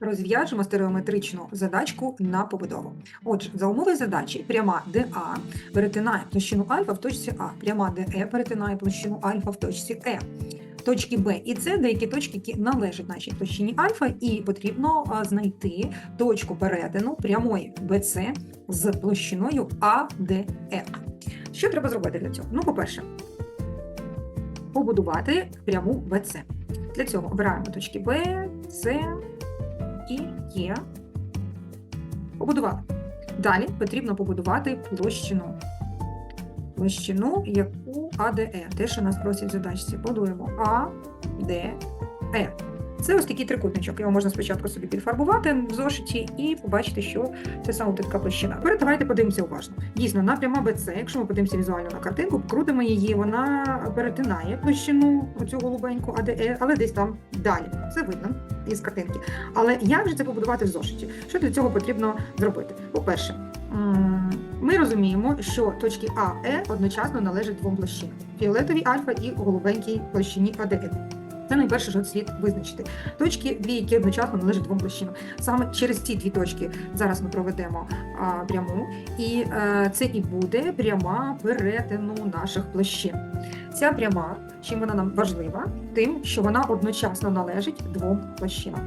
Розв'яжемо стереометричну задачку на побудову. Отже, за умови задачі пряма ДА перетинає площину альфа в точці А, пряма ДЕ перетинає площину альфа в точці Е. Точки Б і С деякі точки, які належать нашій площині альфа, і потрібно знайти точку перетину прямої БЦ з площиною АДЕ. Що треба зробити для цього? Ну, по-перше, побудувати пряму БЦ. Для цього обираємо точки Б, С і Є. Побудували. Далі потрібно побудувати площину. Площину, яку АДЕ. Те, що нас просять в задачці. Будуємо А, Д, Е. Це ось такий трикутничок. Його можна спочатку собі підфарбувати в зошиті і побачити, що це саме така площина. Тепер давайте подивимося уважно. Дійсно, напряма БЦ, якщо ми подивимося візуально на картинку, крутимо її, вона перетинає площину оцю голубеньку АДЕ, але десь там далі. Це видно із картинки. Але як же це побудувати в зошиті? Що для цього потрібно зробити? По-перше, ми розуміємо, що точки А, Е одночасно належать двом площинам: фіолетовій альфа і голубенькій площині АДЕ. Це найперше, що слід визначити. Точки дві, які одночасно належать двом площинам. Саме через ці дві точки зараз ми проведемо а, пряму, і е, це і буде пряма перетину наших площин. Ця пряма, чим вона нам важлива, тим, що вона одночасно належить двом площинам.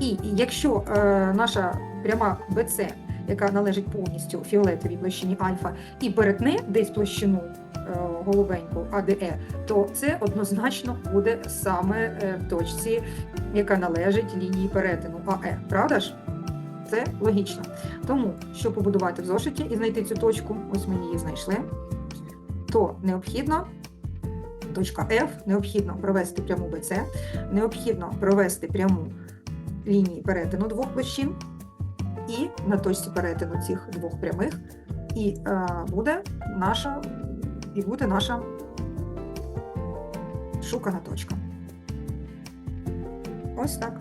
І якщо е, наша пряма BC, яка належить повністю фіолетовій площині альфа, і перетне десь площину е, голубеньку АДЕ, то це однозначно буде саме е, в точці, яка належить лінії перетину АЕ. Правда ж? Це логічно. Тому, щоб побудувати в зошиті і знайти цю точку, ось ми її знайшли, то необхідно точка F, необхідно провести пряму BC, необхідно провести пряму лінії перетину двох площин, і на точці перетину цих двох прямих, і е, буде наша, і буде наша шукана точка. Ось так.